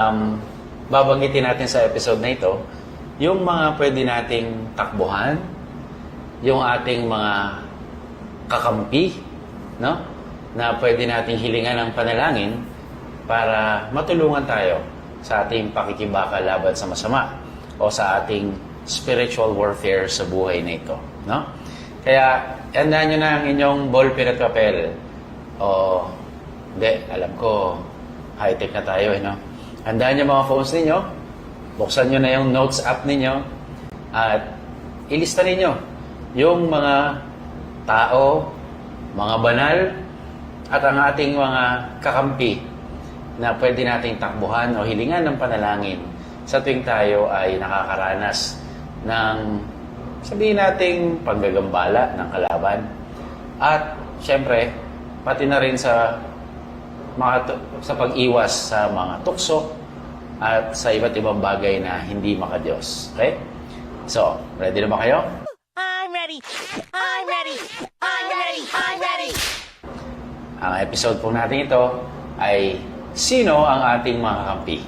Um, babanggitin natin sa episode na ito yung mga pwede nating takbuhan, yung ating mga kakampi, no? Na pwede nating hilingan ng panalangin para matulungan tayo sa ating pakikibaka laban sa masama o sa ating spiritual warfare sa buhay na ito, no? Kaya, handaan nyo na ang inyong ballpen at papel. O, hindi, alam ko, high-tech na tayo, eh, no? Handaan nyo mga phones ninyo, buksan nyo na yung notes app ninyo, at ilista ninyo yung mga tao, mga banal, at ang ating mga kakampi na pwede nating takbuhan o hilingan ng panalangin sa tuwing tayo ay nakakaranas ng sabihin nating paggagambala ng kalaban. At syempre, pati na rin sa mga sa pag-iwas sa mga tukso at sa iba't ibang bagay na hindi makadiyos. Okay? So, ready na ba kayo? I'm ready. I'm ready. I'm ready. I'm ready. Ang episode po natin ito ay Sino ang ating mga kampi?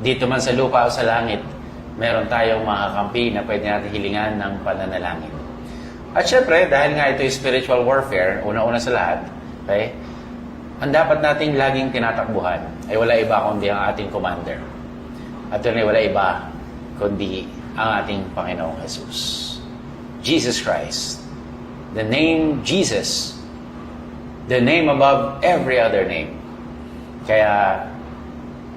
Dito man sa lupa o sa langit, meron tayong mga kampi na pwede natin hilingan ng pananalangin. At syempre, dahil nga ito ay spiritual warfare, una-una sa lahat, okay, ang dapat nating laging tinatakbuhan ay wala iba kundi ang ating commander. At yun ay wala iba kundi ang ating Panginoong Jesus. Jesus Christ. The name Jesus the name above every other name. Kaya,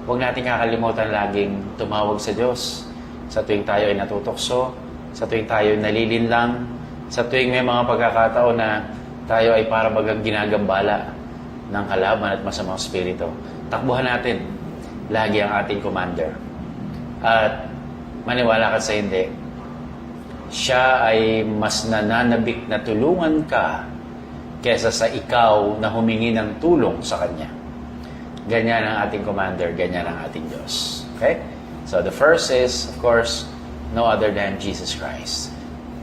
huwag natin kakalimutan laging tumawag sa Diyos sa tuwing tayo ay natutokso, sa tuwing tayo ay nalilinlang, sa tuwing may mga pagkakataon na tayo ay para bagang ginagambala ng kalaban at masamang spirito. Takbuhan natin lagi ang ating commander. At maniwala ka sa hindi, siya ay mas nananabik na tulungan ka kesa sa ikaw na humingi ng tulong sa Kanya. Ganyan ang ating commander, ganyan ang ating Diyos. Okay? So the first is, of course, no other than Jesus Christ.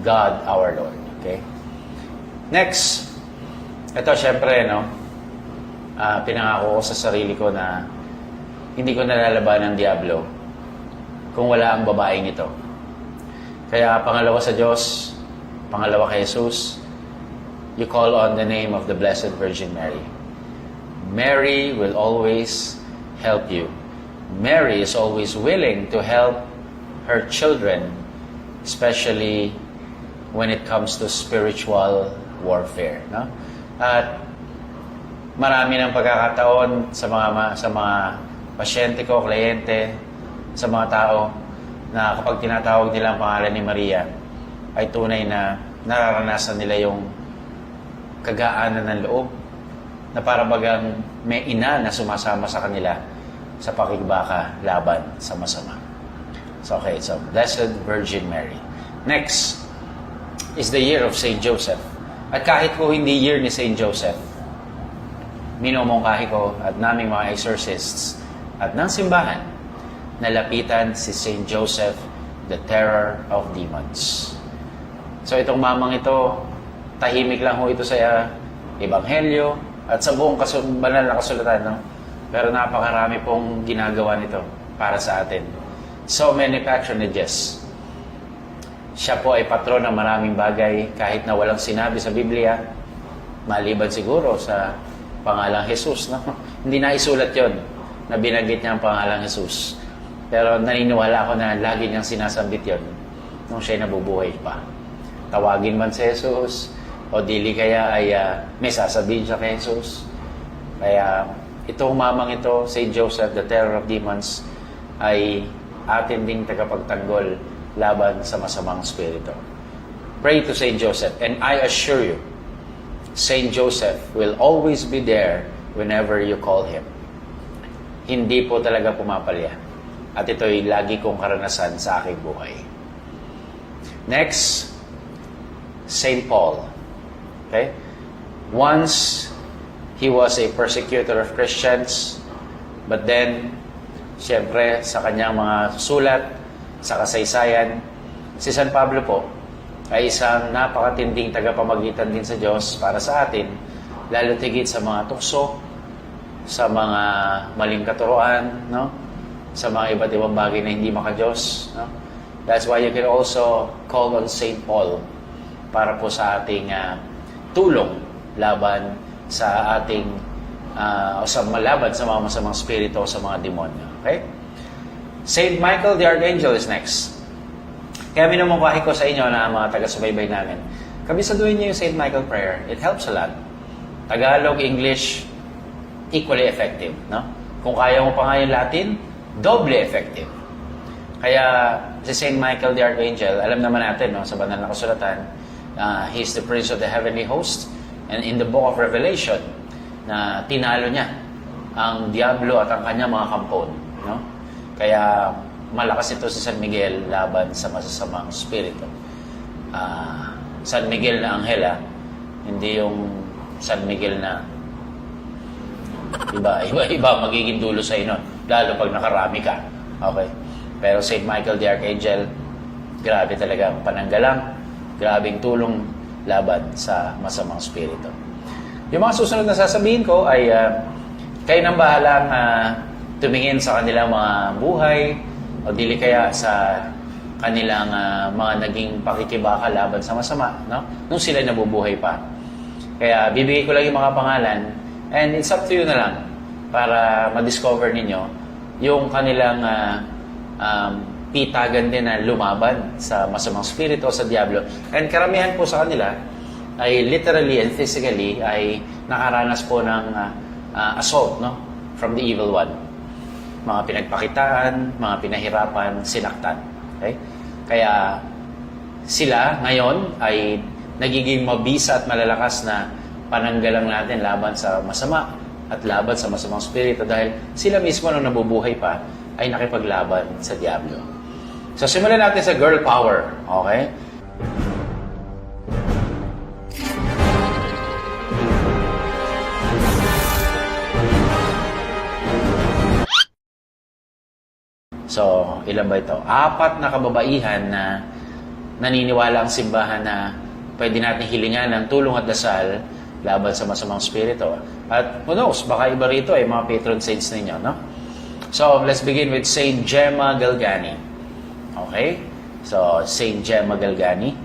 God our Lord. Okay? Next, ito syempre, no, ah, pinangako ko sa sarili ko na hindi ko nalalaban ng Diablo kung wala ang babaeng ito. Kaya pangalawa sa Diyos, pangalawa kay Jesus, you call on the name of the Blessed Virgin Mary. Mary will always help you. Mary is always willing to help her children, especially when it comes to spiritual warfare. No? At marami ng pagkakataon sa mga sa mga pasyente ko, kliyente, sa mga tao na kapag tinatawag nila ang pangalan ni Maria, ay tunay na nararanasan nila yung kagaanan ng loob na para bagang may ina na sumasama sa kanila sa pakigbaka laban sa masama. So okay, so Blessed Virgin Mary. Next is the year of Saint Joseph. At kahit po hindi year ni Saint Joseph, minumungkahi ko at naming mga exorcists at ng simbahan na lapitan si Saint Joseph, the terror of demons. So itong mamang ito, tahimik lang ho ito sa uh, Ebanghelyo at sa buong kasul- banal na kasulatan. No? Pero napakarami pong ginagawa nito para sa atin. So many patronages. Siya po ay patron ng maraming bagay kahit na walang sinabi sa Biblia. Maliban siguro sa pangalang Jesus. No? Hindi na isulat yon na binanggit niya ang pangalang Jesus. Pero naniniwala ako na lagi niyang sinasambit yon nung siya'y nabubuhay pa. Tawagin man si Jesus, o dili kaya ay ah, may sasabihin siya kay Jesus. Kaya itong mamang ito, Saint Joseph, the terror of demons, ay atin ding tagapagtanggol laban sa masamang spirito. Pray to Saint Joseph, and I assure you, Saint Joseph will always be there whenever you call him. Hindi po talaga pumapalya. At ito'y lagi kong karanasan sa aking buhay. Next, Saint Paul. Okay? Once, he was a persecutor of Christians, but then, siyempre, sa kanyang mga sulat, sa kasaysayan, si San Pablo po ay isang napakatinding tagapamagitan din sa Diyos para sa atin, lalo tigit sa mga tukso, sa mga maling katuruan, no? Sa mga iba't ibang bagay na hindi makajos, no? That's why you can also call on St. Paul para po sa ating ah, tulong laban sa ating ah, o sa malaban sa mga masamang spirito o sa mga demonyo. Okay? St. Michael the Archangel is next. Kaya minumungkahi ko sa inyo na mga taga-subaybay namin. Kabisaduhin niyo yung St. Michael prayer. It helps a lot. Tagalog, English, equally effective. No? Kung kaya mo pa nga yung Latin, doble effective. Kaya si St. Michael the Archangel, alam naman natin no, sa banal na kasulatan, uh, he's the prince of the heavenly host. And in the book of Revelation, na tinalo niya ang Diablo at ang kanyang mga kampon. No? Kaya malakas ito si San Miguel laban sa masasamang spirito. Ah, San Miguel na anghel, ah. hindi yung San Miguel na iba, iba, iba magiging dulo sa nun. Lalo pag nakarami ka. Okay? Pero St. Michael the Archangel, grabe talaga ang pananggalang, grabing tulong laban sa masamang spirito. Yung mga susunod na sasabihin ko ay ah, kayo nang bahalang ah, tumingin sa kanilang mga buhay o dili kaya sa kanilang ah, mga naging pakikibaka laban sa masama, no? Nung sila nabubuhay pa. Kaya bibigay ko lang yung mga pangalan and it's up to you na lang para ma-discover ninyo yung kanilang ah, um, pitagan din na lumaban sa masamang spirito o sa diablo. And karamihan po sa kanila ay literally and physically ay nakaranas po ng ah, ah, assault no from the evil one. Mga pinagpakitaan, mga pinahirapan, sinaktan. Okay? Kaya sila ngayon ay nagiging mabisa at malalakas na pananggalang natin laban sa masama at laban sa masamang spirito dahil sila mismo nung nabubuhay pa ay nakipaglaban sa Diablo. So simulan natin sa girl power, okay? So, ilan ba ito? Apat na kababaihan na naniniwala ang simbahan na pwede natin hilingan ng tulong at dasal laban sa masamang spirito. At who knows, baka iba rito ay mga patron saints ninyo, no? So, let's begin with Saint Gemma Galgani. Okay? So, Saint Gemma Galgani.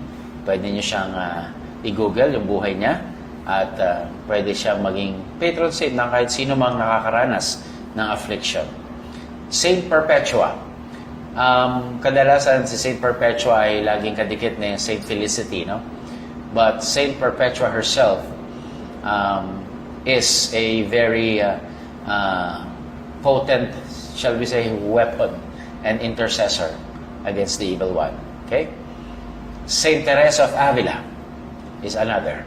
Pwede niyo siyang ah, i-google yung buhay niya at ah, pwede siyang maging patron saint ng kahit sino mang nakakaranas ng affliction. Saint Perpetua. Um, kadalasan si Saint Perpetua ay laging kadikit na yung Saint Felicity, no? But Saint Perpetua herself um, is a very uh, uh, potent, shall we say, weapon and intercessor against the evil one. Okay? Saint Teresa of Avila is another.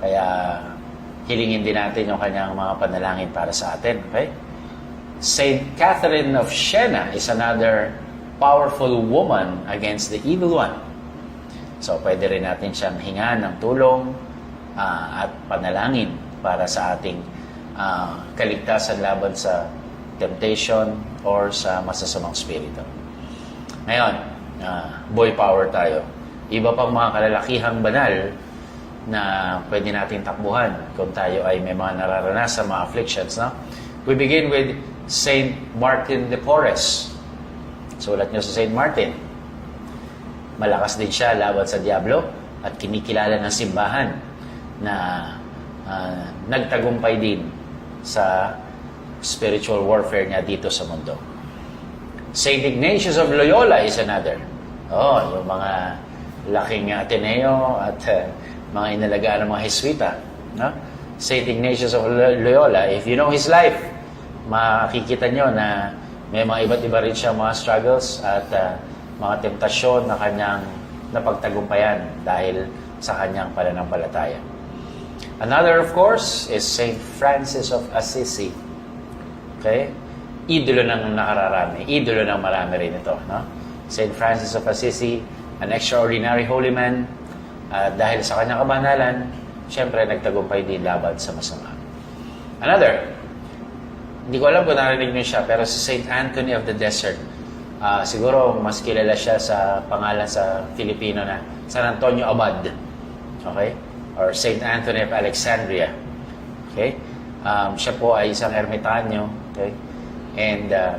Kaya hilingin din natin yung kanyang mga panalangin para sa atin. Okay? Saint Catherine of Siena is another powerful woman against the evil one. So, pwede rin natin siyang hingan ng tulong ah, at panalangin para sa ating ah, kaligtasan laban sa temptation or sa masasamang spirito. Ngayon, ah, boy power tayo. Iba pang mga kalalakihang banal na pwede nating takbuhan kung tayo ay may mga nararanasan mga afflictions. No? We begin with Saint Martin de Porres. Sulat nyo sa Saint Martin. Malakas din siya laban sa Diablo at kinikilala ng simbahan na ah, nagtagumpay din sa spiritual warfare niya dito sa mundo. Saint Ignatius of Loyola is another. Oh, yung mga laking Ateneo at uh, mga inalagaan ng mga Heswita. No? Saint Ignatius of Lo- Loyola, if you know his life, makikita nyo na may mga iba't iba rin siya mga struggles at uh, mga temptasyon na kanyang napagtagumpayan dahil sa kanyang pananampalataya. Another, of course, is Saint Francis of Assisi. Okay? Idolo ng nakararami. Idolo ng marami rin ito. No? Saint Francis of Assisi, an extraordinary holy man. At dahil sa kanyang kabanalan, syempre nagtagumpay din laban sa masama. Another, hindi ko alam kung narinig niyo siya, pero si Saint Anthony of the Desert. Ah, siguro mas kilala siya sa pangalan sa Filipino na San Antonio Abad. Okay? Or Saint Anthony of Alexandria. Okay? Um, siya po ay isang ermitanyo. Okay? And uh,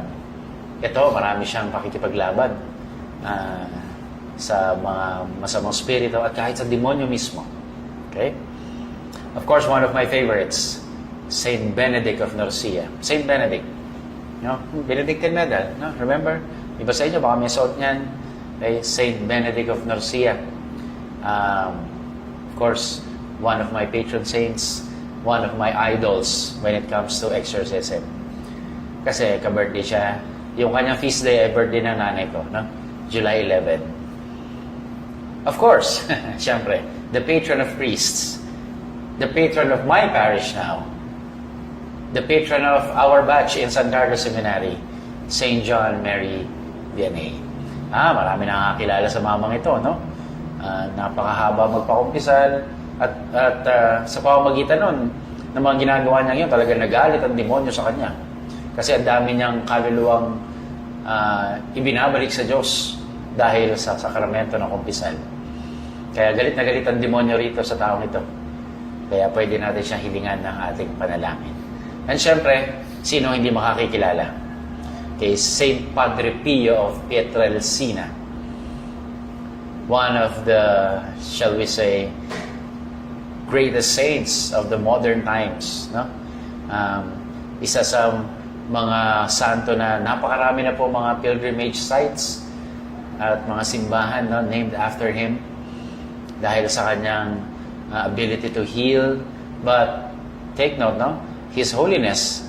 ito, marami siyang pakikipaglaban ah, sa mga masamang spirito at kahit sa demonyo mismo. Okay? Of course, one of my favorites, Saint Benedict of Nursia. Saint Benedict. No? Benedictine medal. No? Remember? Iba sa inyo, baka may suot niyan. Okay? Saint Benedict of Nursia. Um, of course, one of my patron saints, one of my idols when it comes to exorcism. Kasi ka-birthday siya. Yung kanyang feast day ay birthday ng nanay ko, no? July 11. Of course, syempre, the patron of priests, the patron of my parish now, the patron of our batch in San Carlos Seminary, St. John Mary Vianney. Ah, marami nakakilala sa mamang ito, no? Ah, napakahaba magpakumpisal at, at ah, sa pamamagitan nun, ng mga ginagawa niya yun, talaga nagalit ang demonyo sa kanya. Kasi ang dami niyang kaluluwang ah, ibinabalik sa Diyos dahil sa sakramento ng kumpisal. Kaya galit na galit ang demonyo rito sa taong ito. Kaya pwede natin siyang hilingan ng ating panalangin. And syempre, sino hindi makakikilala? Kay Saint Padre Pio of Pietrelcina. One of the, shall we say, greatest saints of the modern times. No? Um, isa sa mga santo na napakarami na po mga pilgrimage sites at mga simbahan no, named after him dahil sa kanyang uh, ability to heal. But take note, no? His holiness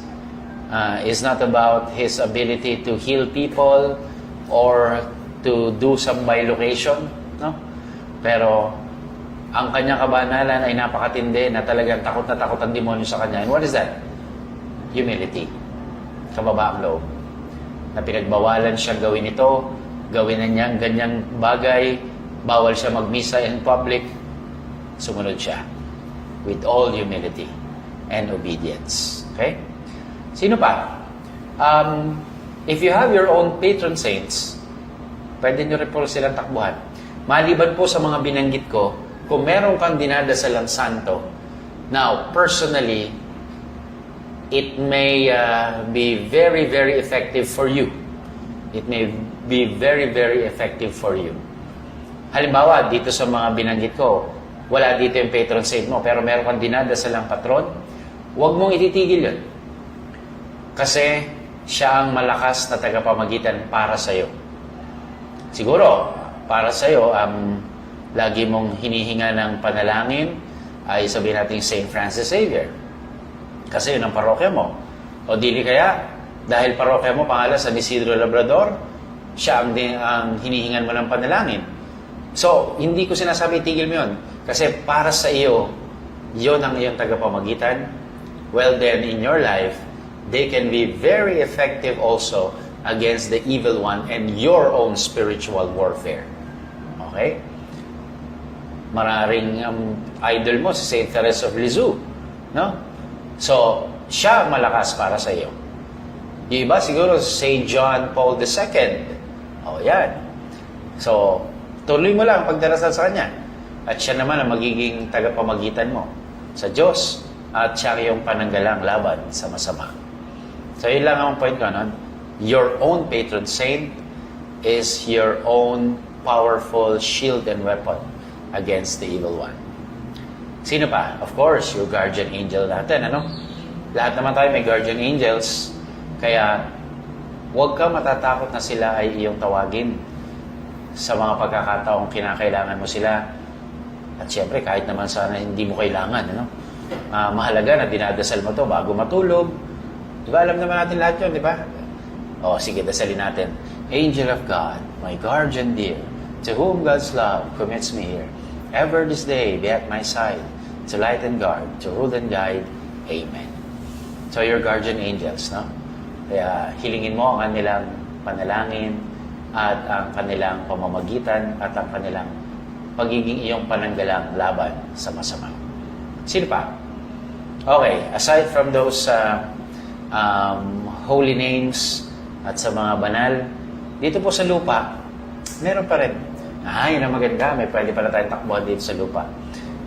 uh, is not about his ability to heal people or to do some bilocation, no? Pero ang kanyang kabanalan ay napakatindi na talagang takot na takot ang demonyo sa kanya. And what is that? Humility. Kababaang loob. Na pinagbawalan siya gawin ito, gawin na niyang ganyang bagay, bawal siya magmisa in public, sumunod siya with all humility and obedience. Okay? Sino pa? Um, if you have your own patron saints, pwede nyo rin po silang takbuhan. Maliban po sa mga binanggit ko, kung meron kang dinadasalang santo, now, personally, it may uh, be very, very effective for you. It may be very, very effective for you. Halimbawa, dito sa mga binanggit ko, wala dito yung patron saint mo, pero meron kang dinadasalang patron, huwag mong ititigil yun. Kasi siya ang malakas na tagapamagitan para sa'yo. Siguro, para sa'yo, um, lagi mong hinihinga ng panalangin ay sabihin natin St. Francis Xavier. Kasi yun ang parokya mo. O dili kaya, dahil parokya mo pangalan San Isidro Labrador, siya ang, din, ang hinihingan mo ng panalangin. So, hindi ko sinasabi tigil mo yun. Kasi para sa iyo, yon ang iyong tagapamagitan. Well then, in your life, they can be very effective also against the evil one and your own spiritual warfare. Okay? Mararing um, idol mo si Saint Therese of Lisieux. No? So, siya malakas para sa iyo. Yung iba siguro Saint John Paul II. O, yan. So, tuloy mo lang pagdarasal sa kanya. At siya naman ang magiging tagapamagitan mo sa Diyos. At siya yung pananggalang laban sa masama. So, yun lang ang point ko. No? Your own patron saint is your own powerful shield and weapon against the evil one. Sino pa? Of course, your guardian angel natin, ano? Lahat naman tayo may guardian angels. Kaya, huwag ka matatakot na sila ay iyong tawagin sa mga pagkakataong kinakailangan mo sila. At syempre, kahit naman sana hindi mo kailangan, ano? Ah, mahalaga na dinadasal mo to bago matulog. Di ba, alam naman natin lahat yun, di ba? O, sige, dasalin natin. Angel of God, my guardian dear, to whom God's love commits me here, ever this day be at my side, to light and guard, to rule and guide. Amen. So, your guardian angels, no? Kaya hilingin mo ang kanilang panalangin at ang kanilang pamamagitan at ang kanilang pagiging iyong pananggalang laban sa masama. Sino pa? Okay, aside from those uh, um, holy names at sa mga banal, dito po sa lupa, meron pa rin. Ah, yun ang maganda. May pwede pala tayong takbuhan dito sa lupa.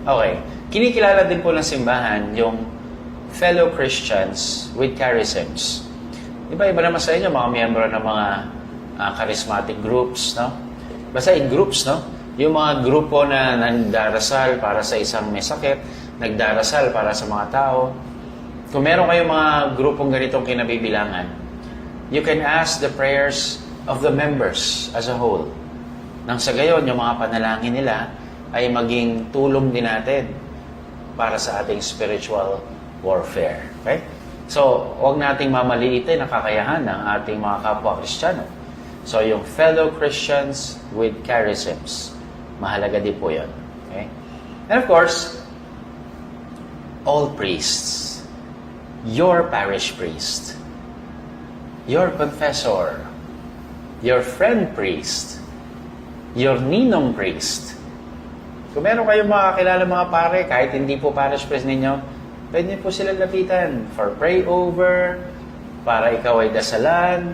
Okay. Kinikilala din po ng simbahan yung fellow Christians with charisms. Iba-iba naman sa inyo, mga miyembro ng mga ah, charismatic groups, no? Basta in groups, no? Yung mga grupo na nagdarasal para sa isang may sakit, nagdarasal para sa mga tao. Kung meron kayong mga grupong ganitong kinabibilangan, you can ask the prayers of the members as a whole. Nang sa gayon, yung mga panalangin nila ay maging tulong din natin para sa ating spiritual warfare. Okay? So, huwag nating mamaliitin ang kakayahan ng ating mga kapwa Kristiyano. So, yung fellow Christians with charisms, mahalaga din po yun. Okay? And of course, all priests, your parish priest, your confessor, your friend priest, your ninong priest. Kung meron kayong mga kakilala mga pare, kahit hindi po parish priest ninyo, pwede po sila lapitan for pray over, para ikaw ay dasalan,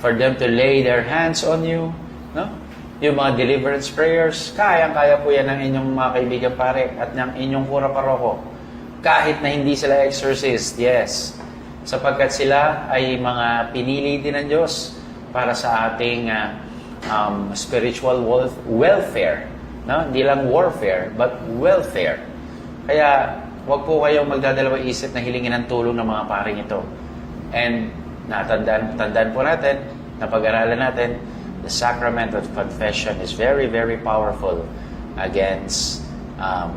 for them to lay their hands on you, no? Yung mga deliverance prayers, kayang-kaya po yan ng inyong mga kaibigan pare at ng inyong kura paroko. Kahit na hindi sila exorcist, yes. Sapagkat sila ay mga pinili din ng Diyos para sa ating ah, um, spiritual wealth- welfare. No? Hindi lang warfare, but welfare. Kaya, wag po kayong magdadalawang isip na hilingin ng tulong ng mga paring ito. And natandaan, tandaan po natin, na pag-aralan natin, the sacrament of confession is very, very powerful against um,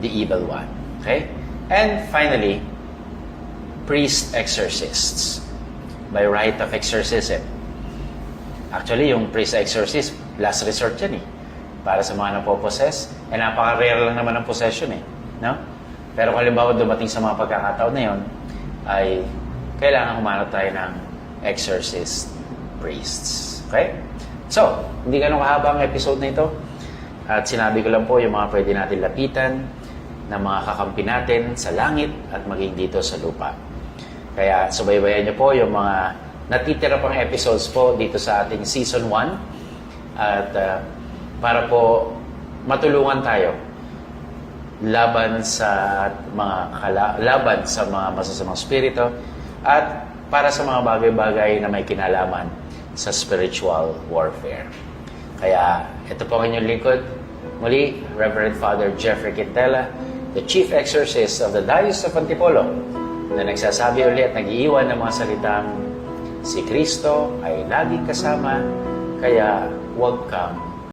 the evil one. Okay? And finally, priest exorcists by right of exorcism. Actually, yung priest exorcist, last resort yan eh. Para sa mga napopossess. Eh, napaka-rare lang naman ang possession eh. No? Pero kung halimbawa dumating sa mga pagkakataon na yun, ay kailangan humanap tayo ng exorcist priests. Okay? So, hindi ganun kahaba ang episode na ito. At sinabi ko lang po yung mga pwede natin lapitan ng mga kakampi natin sa langit at maging dito sa lupa. Kaya subaybayan niyo po yung mga natitira pang episodes po dito sa ating season 1 at uh, para po matulungan tayo laban sa mga kala- laban sa mga masasamang spirito at para sa mga bagay-bagay na may kinalaman sa spiritual warfare. Kaya ito po ang inyong lingkod. Muli, Reverend Father Jeffrey Quintela, the Chief Exorcist of the Diocese of Antipolo, na nagsasabi ulit, nag-iiwan ng mga salitang si Kristo ay laging kasama, kaya huwag kang